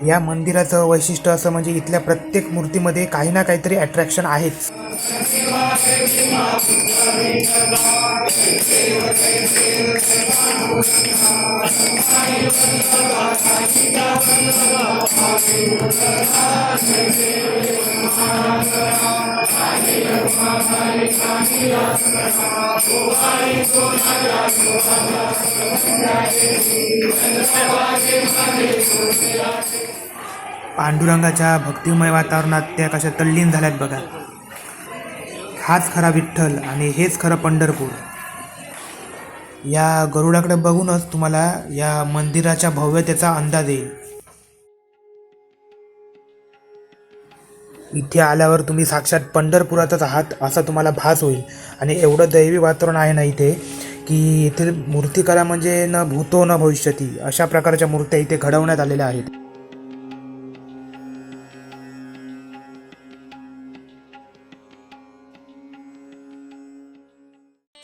या मंदिराचं वैशिष्ट्य असं म्हणजे इथल्या प्रत्येक मूर्तीमध्ये काही ना काहीतरी अट्रॅक्शन आहेच. पांडुरंगाच्या भक्तिमय वातावरणात त्या कशा तल्लीन झाल्यात बघा. हाच खरा विठ्ठल आणि हेच खरं पंढरपूर. या गरुडाकडे बघूनच तुम्हाला या मंदिराच्या भव्यतेचा अंदाज येईल. इथे आल्यावर तुम्ही साक्षात पंढरपुरातच आहात असा तुम्हाला भास होईल. आणि एवढं दैवी वातावरण आहे ना इथे की येथील मूर्तिकला म्हणजे न भूतो न भविष्यती अशा प्रकारच्या मूर्त्या इथे घडवण्यात आलेल्या आहेत.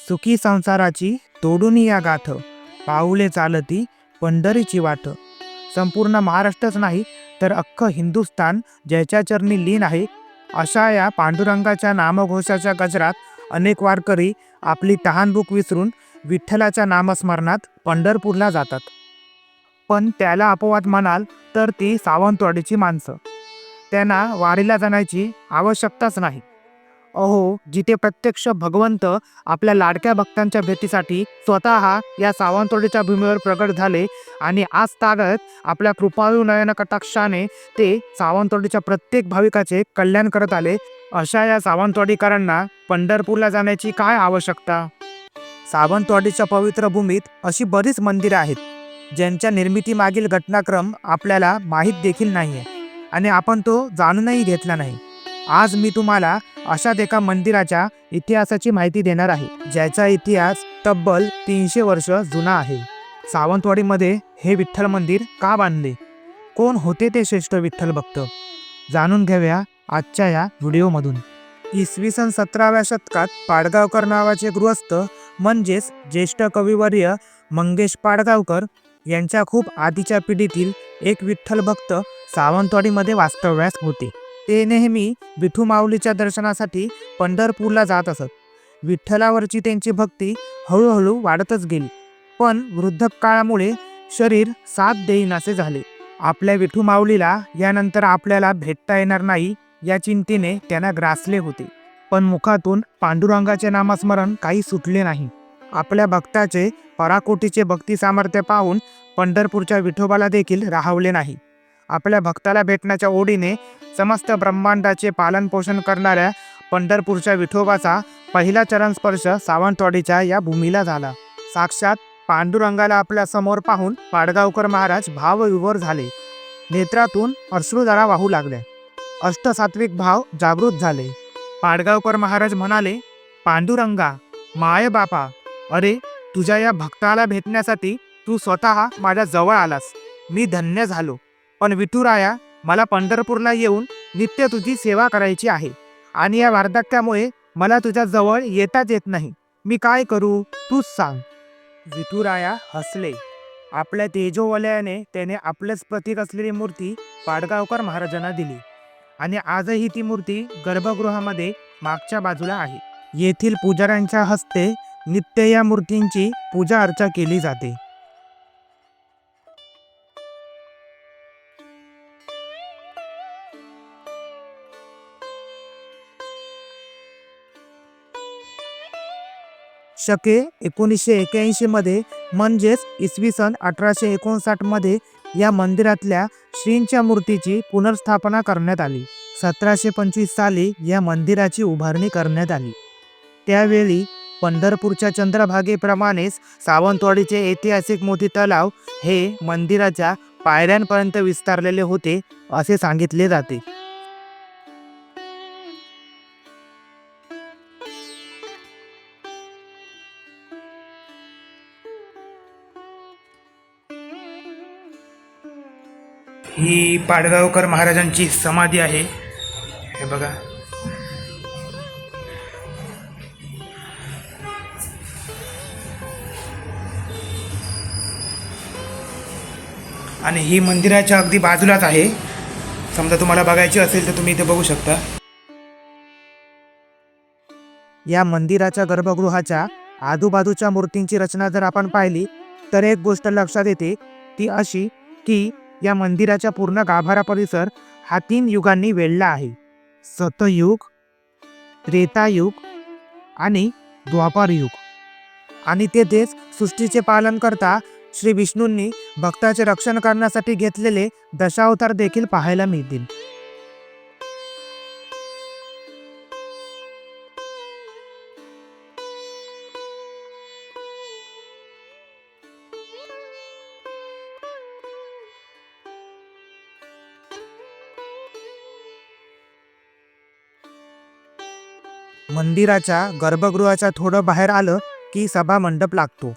सुखी संसाराची तोडून या गाथ पाऊले चालती पंढरीची वाट. संपूर्ण महाराष्ट्रच नाही तर अख्खं हिंदुस्थान ज्याच्या चरणी लीन आहे. अशा या पांडुरंगाच्या नामघोषाच्या गजरात अनेक वारकरी आपली तहानभूक विसरून विठ्ठलाच्या नामस्मरणात पंढरपूरला जातात. पण त्याला अपवाद म्हणाल तर ती सावंतवाडीची माणसं. त्यांना वारीला जाण्याची आवश्यकताच नाही. अहो जिथे प्रत्यक्ष भगवंत आपल्या लाडक्या भक्तांच्या भेटीसाठी स्वतः या सावंतवाडीच्या भूमीवर प्रगट झाले आणि आज तागत आपल्या कृपाळू नयन कटाक्षाने ते सावंतवाडीच्या प्रत्येक भाविकाचे कल्याण करत आले. अशा या सावंतवाडीकरांना पंढरपूरला जाण्याची काय आवश्यकता? सावंतवाडीच्या पवित्र भूमीत अशी बरीच मंदिरं आहेत ज्यांच्या निर्मितीमागील घटनाक्रम आपल्याला माहीत देखील नाही आहे आणि आपण तो जाणूनही घेतला नाही. आज मी तुम्हाला अशाच एका मंदिराच्या इतिहासाची माहिती देणार आहे ज्याचा इतिहास तब्बल तीनशे वर्ष जुना आहे. सावंतवाडीमध्ये हे विठ्ठल मंदिर का बांधले? कोण होते ते श्रेष्ठ विठ्ठल भक्त? जाणून घेऊया आजच्या या व्हिडिओमधून. इसवी सन सतराव्या शतकात पाडगावकर नावाचे गृहस्थ म्हणजेच ज्येष्ठ कविवर्य मंगेश पाडगावकर यांच्या खूप आधीच्या पिढीतील एक विठ्ठल भक्त सावंतवाडीमध्ये वास्तव्यास होते. ते नेहमी विठू माऊलीच्या दर्शनासाठी पंढरपूरला जात असत. विठ्ठलावरची त्यांची भक्ती हळूहळू वाढतच गेली. पण वृद्धकाळामुळे शरीर साथ देईनासे झाले. आपल्या विठू माऊलीला यानंतर आपल्याला भेटता येणार नाही या चिंतेने त्यांना ग्रासले होते. पण मुखातून पांडुरंगाचे नामस्मरण काही सुटले नाही. आपल्या भक्ताचे पराकोटीचे भक्ती सामर्थ्य पाहून पंढरपूरच्या विठोबाला देखील राहवले नाही. आपल्या भक्ताला भेटण्याच्या ओढीने समस्त ब्रह्मांडाचे पालनपोषण करणाऱ्या पंढरपूरच्या विठोबाचा पहिला चरण स्पर्श सावंतवाडीच्या या भूमीला झाला. साक्षात पांडुरंगाला आपल्यासमोर पाहून पाडगावकर महाराज भावविभोर झाले. नेत्रातून अश्रुधारा वाहू लागल्या. अष्टसात्विक भाव जागृत झाले. पाडगावकर महाराज म्हणाले पांडुरंगा माय बापा! अरे तुझ्या या भक्ताला भेटण्यासाठी तू स्वतः माझ्या जवळ आलास. मी धन्य झालो. पण विठुराया मला पंढरपूरला येऊन नित्य तुझी सेवा करायची आहे. आणि या वार्धक्यामुळे मला तुझ्या जवळ येताच येत नाही. मी काय करू? तूच सांग. विठुराया हसले. आपल्या तेजोवलयाने त्याने आपलेच प्रतीक असलेली मूर्ती पाडगावकर महाराजांना दिली. आणि आजही ती मूर्ती गर्भगृहामध्ये मागच्या बाजूला आहे. येथील पुजाऱ्यांच्या हस्ते नित्य या मूर्तींची पूजा अर्चा केली जाते. शके एकोणीसशे एक्याऐंशीमध्ये म्हणजेच इसवी सन अठराशे एकोणसाठमध्ये या मंदिरातल्या श्रींच्या मूर्तीची पुनर्स्थापना करण्यात आली. सतराशे पंचवीस साली या मंदिराची उभारणी करण्यात आली. त्यावेळी पंढरपूरच्या चंद्रभागेप्रमाणेच सावंतवाडीचे ऐतिहासिक मोती तलाव हे मंदिराच्या पायऱ्यांपर्यंत विस्तारलेले होते असे सांगितले जाते. ही पाडगावकर महाराजांची समाधी आहे. हे बघा. आणि ही मंदिराच्या अगदी बाजूलाच आहे. समजा तुम्हाला बघायची असेल तर तुम्ही इथे बघू शकता. या मंदिराच्या गर्भगृहाच्या आजूबाजूच्या मूर्तींची रचना जर आपण पाहिली तर एक गोष्ट लक्षात येते ती अशी की या मंदिराच्या पूर्ण गाभारा परिसर हा तीन युगांनी वेढला आहे. सतयुग त्रेतायुग आणि द्वापार युग आणि तेथेच सृष्टीचे पालन करता श्री विष्णूंनी भक्ताचे रक्षण करण्यासाठी घेतलेले दशावतार देखील पाहायला मिळतील. मंदिराच्या गर्भगृहाच्या थोडं बाहेर आलं की सभा मंडप लागतो.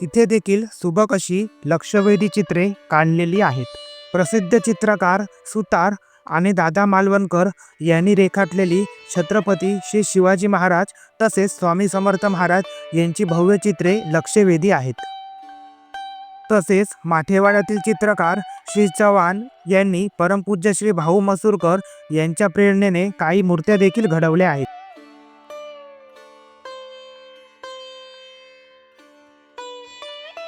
तिथे देखील सुबक अशी लक्षवेधी चित्रे काढलेली आहेत. प्रसिद्ध चित्रकार सुतार आणि दादा मालवणकर यांनी रेखाटलेली छत्रपती श्री शिवाजी महाराज तसेच स्वामी समर्थ महाराज यांची भव्य चित्रे लक्षवेधी आहेत. तसेच माठेवाड्यातील चित्रकार श्री चव्हाण यांनी परमपूज्य श्री भाऊ मसूरकर यांच्या प्रेरणेने काही मूर्त्या देखील घडवल्या आहेत.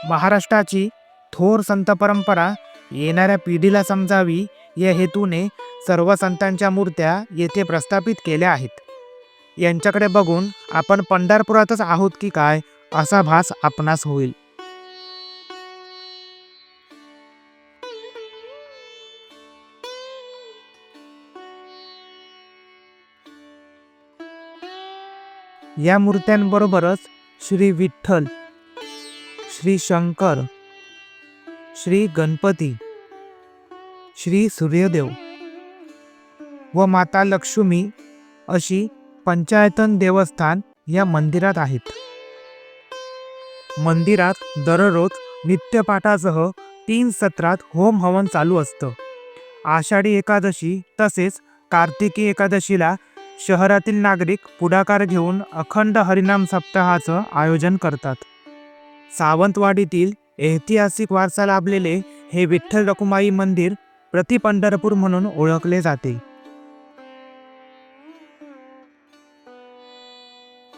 महाराष्ट्राची थोर संत परंपरा येणाऱ्या पिढीला समजावी या हेतूने सर्व संतांच्या मूर्त्या येथे प्रस्थापित केल्या आहेत. यांच्याकडे बघून आपण पंढरपुरातच आहोत की काय असा भास आपणास होईल. या मूर्त्यांबरोबरच श्री विठ्ठल श्री शंकर श्री गणपती श्री सूर्यदेव व माता लक्ष्मी अशी पंचायतन देवस्थान या मंदिरात आहेत. मंदिरात दररोज नित्यपाठासह तीन सत्रात होम हवन चालू असतं. आषाढी एकादशी तसेच कार्तिकी एकादशीला शहरातील नागरिक पुढाकार घेऊन अखंड हरिनाम सप्ताहाचं आयोजन करतात. सावंतवाडीतील ऐतिहासिक वारसा लाभलेले हे विठ्ठल रखुमाई मंदिर प्रति पंढरपूर म्हणून ओळखले जाते.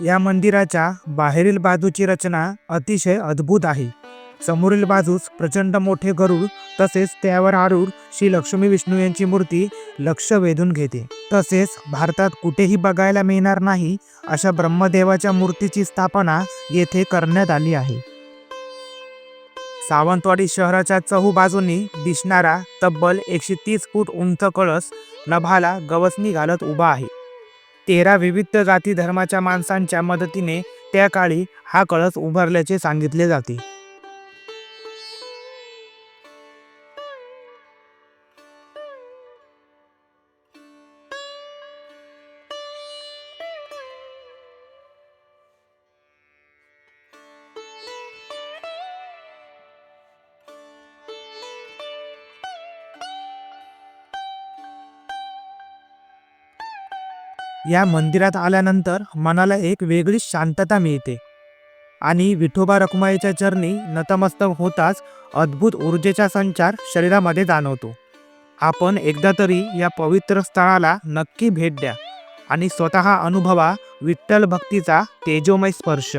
या मंदिराच्या बाहेरील बाजूची रचना अतिशय अद्भुत आहे. समोरील बाजूस प्रचंड मोठे गरुड तसेच त्यावर आरूढ श्री लक्ष्मी विष्णू यांची मूर्ती लक्ष वेधून घेते. तसेच भारतात कुठेही बघायला मिळणार नाही अशा ब्रह्मदेवाच्या मूर्तीची स्थापना येथे करण्यात आली आहे. सावंतवाडी शहराच्या चहू बाजूनी दिसणारा तब्बल एकशे तीस फूट उंच कळस नभाला गवसणी घालत उभा आहे. तेरा विविध जाती धर्माच्या माणसांच्या मदतीने त्या काळी हा कळस उभारल्याचे सांगितले जाते. या मंदिरात आल्यानंतर मनाला एक वेगळीच शांतता मिळते. आणि विठोबा रखुमाईच्या चरणी नतमस्तक होताच अद्भुत ऊर्जेचा संचार शरीरामध्ये जाणवतो. आपण एकदा तरी या पवित्र स्थळाला नक्की भेट द्या आणि स्वतः अनुभवा विठ्ठल भक्तीचा तेजोमय स्पर्श.